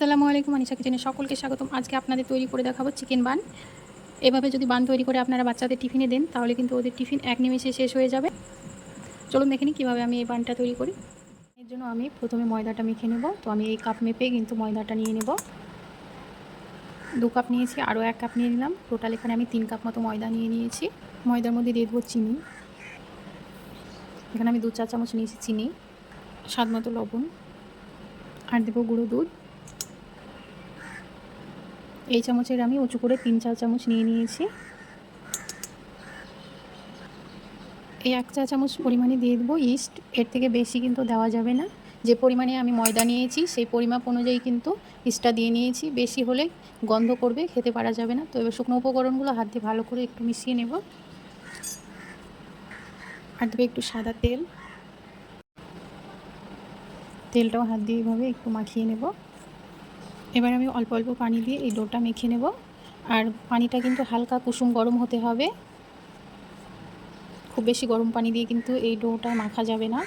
আসসালামু আলাইকুম, আনিশা কিচেনে সকলকে স্বাগতম। আজকে আপনাদের তৈরি করে দেখাবো চিকেন বান। এভাবে যদি বান তৈরি করে আপনারা বাচ্চাদের টিফিনে দেন, তাহলে কিন্তু ওদের টিফিন এক নিমেষে শেষ হয়ে যাবে। চলুন দেখে নিই কীভাবে আমি এই বানটা তৈরি করি। এর জন্য আমি প্রথমে ময়দাটা মেখে নেব। তো আমি এই কাপ মেপে কিন্তু ময়দাটা নিয়ে নেব। দু কাপ নিয়েছি, আরও এক কাপ নিয়ে নিলাম। টোটাল এখানে আমি তিন কাপ মতো ময়দা নিয়ে নিয়েছি। ময়দার মধ্যে দিয়ে দেবো চিনি। এখানে আমি দু চা চামচ নিয়েছি চিনি, স্বাদ মতো লবণ। আর দেবো গুঁড়ো দুধ। এই চামচের আমি উঁচু করে তিন চার চামচ নিয়ে নিয়েছি। এই এক চা চামচ পরিমাণে দিয়ে দেবো ইস্ট, এর থেকে বেশি কিন্তু দেওয়া যাবে না। যে পরিমাণে আমি ময়দা নিয়েছি, সেই পরিমাপ অনুযায়ী কিন্তু ইস্টটা দিয়ে নিয়েছি। বেশি হলে গন্ধ করবে, খেতে পারা যাবে না। তো এবার শুকনো উপকরণগুলো হাত দিয়ে ভালো করে একটু মিশিয়ে নেব। আর দেবে একটু সাদা তেল। তেলটাও হাত দিয়ে এইভাবে একটু মাখিয়ে নেব। এবার আমি অল্প অল্প পানি দিয়ে এই ডোটা মেখে নেব। আর পানিটা কিন্তু হালকা কুসুম গরম হতে হবে। খুব বেশি গরম পানি দিয়ে কিন্তু এই ডোটা মাখা যাবে না।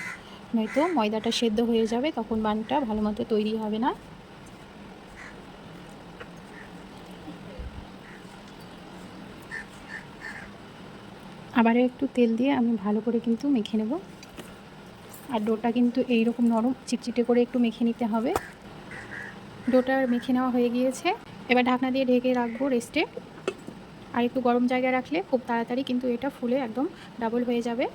নয়তো ময়দাটা সেদ্ধ হয়ে যাবে, তখন বানটা ভালো মতো তৈরি হবে না। আবারও একটু তেল দিয়ে আমি ভালো করে কিন্তু মেখে নেব। আর ডোটা কিন্তু এই রকম নরম চিটচিটে করে একটু মেখে নিতে হবে। ডোটার মেখে নেওয়া হয়ে গিয়েছে। এবার ঢাকনা দিয়ে ঢেকে রাখব রেস্টে আর একটু গরম জায়গায় রাখলে খুব তাড়াতাড়ি কিন্তু এটা ফুলে একদম ডাবল হয়ে যাবে।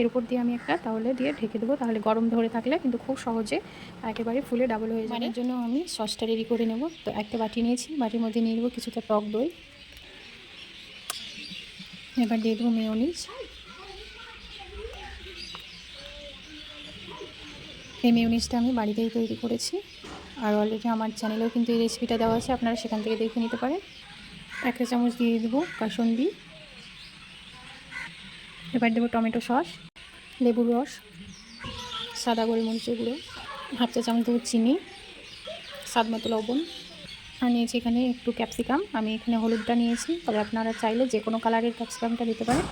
এর উপর দিয়ে আমি একটা তাহলে দিয়ে ঢেকে দেবো। তাহলে গরম ধরে থাকলে কিন্তু খুব সহজে একেবারে ফুলে ডাবল হয়ে যাবে। এর জন্য আমি সসটা রেডি করে নেব। তো একটা বাটি নিয়েছি, বাটির মধ্যে নিয়ে নেব কিছুটা টক দই। এবার দিয়ে দেবো মেয়নিজ। এই মেয়নিজটা আমি বাড়িতেই তৈরি করেছি। আর অলরেডি আমার চ্যানেলেও কিন্তু এই রেসিপিটা দেওয়া আছে, আপনারা সেখান থেকে দেখে নিতে পারেন। একটা চামচ দিয়ে দেবো কাসন্দি। এবার দেবো টমেটো সস, লেবুর রস, সাদা গোলমরিচের গুঁড়ো, হাফ চা চামচ দেবো চিনি, স্বাদ মতো লবণ। আর নিয়েছি এখানে একটু ক্যাপসিকাম আমি এখানে হলুদটা নিয়েছি, তবে আপনারা চাইলে যে কোনো কালারের ক্যাপসিকামটা দিতে পারেন।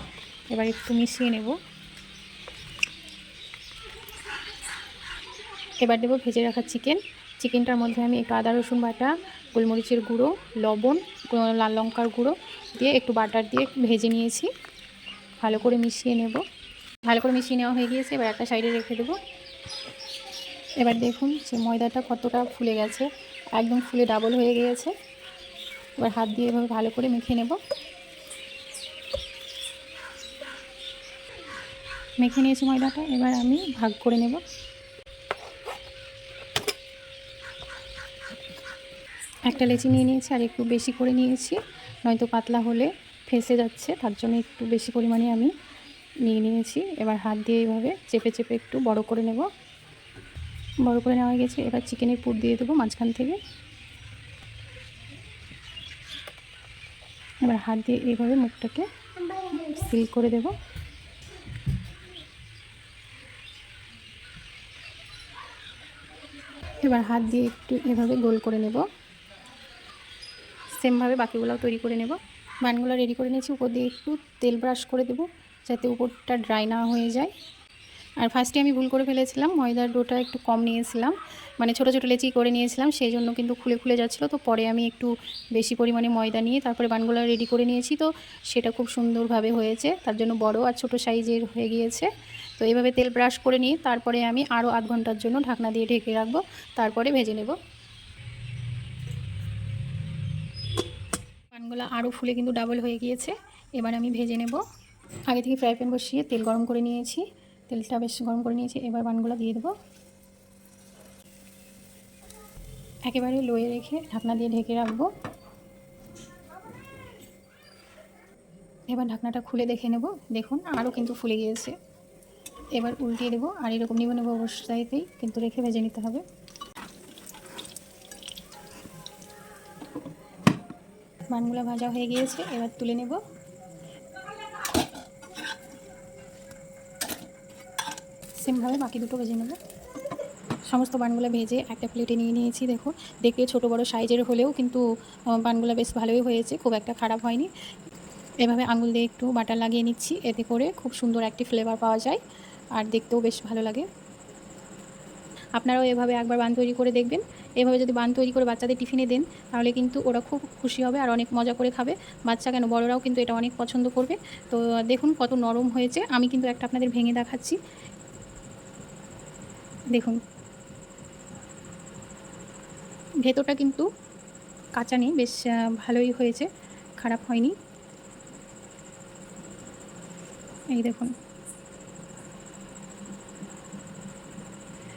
এবার একটু মিশিয়ে নেব। এবার দেবো ভেজে রাখা চিকেন চিকেনটার মধ্যে আমি একটু আদা, রসুন বাটা, গোলমরিচের গুঁড়ো, লবণ লাল লঙ্কার গুঁড়ো দিয়ে একটু বাটার দিয়ে ভেজে নিয়েছি। ভালো করে মিশিয়ে নেব। ভালো করে মিশিয়ে নেওয়া হয়ে গিয়েছে। এবার একটা সাইডে রেখে দেবো। এবার দেখুন যে ময়দাটা কতটা ফুলে গেছে। একদম ফুলে ডাবল হয়ে গিয়েছে। এবার হাত দিয়ে এভাবে ভালো করে মেখে নেব। মেখে নিয়েছি ময়দাটা। এবার আমি ভাগ করে নেব। একটা লেচি নিয়ে নিয়েছি আর একটু বেশি করে নিয়েছি, নয়তো পাতলা হলে ফেসে যাচ্ছে, তার জন্য একটু বেশি পরিমাণে আমি নিয়ে নিয়েছি। এবার হাত দিয়ে এইভাবে চেপে চেপে একটু বড় করে নেব। বড় করে নেওয়া গেছে, এবার চিকেনের পুর দিয়ে দেবো মাঝখান থেকে। এবার হাত দিয়ে এইভাবে মুখটাকে সিল করে দেব। এবার হাত দিয়ে একটু এভাবে গোল করে নেব। সেমভাবে বাকিগুলোও তৈরি করে নেব। বানগুলো রেডি করে নিয়েছি। উপর দিয়ে একটু তেল ব্রাশ করে দেবো, যাতে উপরটা ড্রাই না হয়ে যায়। আর ফার্স্টে আমি ভুল করে ফেলেছিলাম, ময়দার ডোটা একটু কম নিয়েছিলাম। মানে ছোটো ছোটো লেচি করে নিয়েছিলাম, সেই জন্য কিন্তু খুলে খুলে যাচ্ছিল। তো পরে আমি একটু বেশি পরিমাণে ময়দা নিয়ে তারপরে বানগুলো রেডি করে নিয়েছি। তো সেটা খুব সুন্দরভাবে হয়েছে। তার জন্য বড় আর ছোট সাইজের হয়ে গিয়েছে। তো এইভাবে তেল ব্রাশ করে নিয়ে তারপরে আমি আরও আধ ঘণ্টার জন্য ঢাকনা দিয়ে ঢেকে রাখব। তারপরে ভেজে নেব। পানগুলো আরও ফুলে কিন্তু ডাবল হয়ে গিয়েছে। এবার আমি ভেজে নেব। আগে থেকে ফ্রাই প্যান বসিয়ে তেল গরম করে নিয়েছি। তেলটা বেশ গরম করে নিয়েছি, এবার বানগুলো দিয়ে দেবো। একেবারে লোয়ে রেখে ঢাকনা দিয়ে ঢেকে রাখব। এবার ঢাকনাটা খুলে দেখে নেব। দেখুন, আরও কিন্তু ফুলে গিয়েছে। এবার উল্টিয়ে দেবো, আর এরকম নিব নেব অবস্থাতেই কিন্তু রেখে ভেজে নিতে হবে। বানগুলো ভাজা হয়ে গিয়েছে, এবার তুলে নেব। সেমভাবে বাকি দুটো ভেজে নেব। সমস্ত বানগুলো ভেজে একটা প্লেটে নিয়ে নিয়েছি দেখো দেখতে ছোট বড় সাইজের হলেও কিন্তু বানগুলো বেশ ভালোই হয়েছে, খুব একটা খারাপ হয়নি। এভাবে আঙুল দিয়ে একটু বাটার লাগিয়ে নিচ্ছি, এতে করে খুব সুন্দর একটি ফ্লেভার পাওয়া যায়, আর দেখতেও বেশ ভালো লাগে। আপনারাও এভাবে একবার বান তৈরি করে দেখবেন। এভাবে যদি বান তৈরি করে বাচ্চাদের টিফিনে দেন, তাহলে কিন্তু ওরা খুব খুশি হবে আর অনেক মজা করে খাবে। বাচ্চা কেন বড়রাও কিন্তু এটা অনেক পছন্দ করবে। তো দেখুন কত নরম হয়েছে। আমি কিন্তু একটা আপনাদের ভেঙে দেখাচ্ছি। দেখুন। ভেতরটা কিন্তু কাঁচা নেই, বেশ ভালোই হয়েছে। খারাপ হয়নি। এই দেখুন।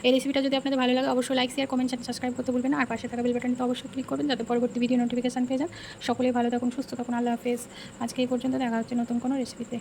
এই রেসিপিটা যদি আপনাদের ভালো লাগে, অবশ্যই লাইক শেয়ার কমেন্ট সাবস্ক্রাইব করতে ভুলবেন আর পাশে থাকা বেল বাটনটা অবশ্যই ক্লিক করবেন, যাতে পরবর্তী ভিডিও নোটিফিকেশান পেয়ে যান। সকলেই ভালো থাকুন, সুস্থ থাকুন, আল্লাহ হাফেজ। আজকে এই পর্যন্ত, দেখা হচ্ছে নতুন কোনো রেসিপিতে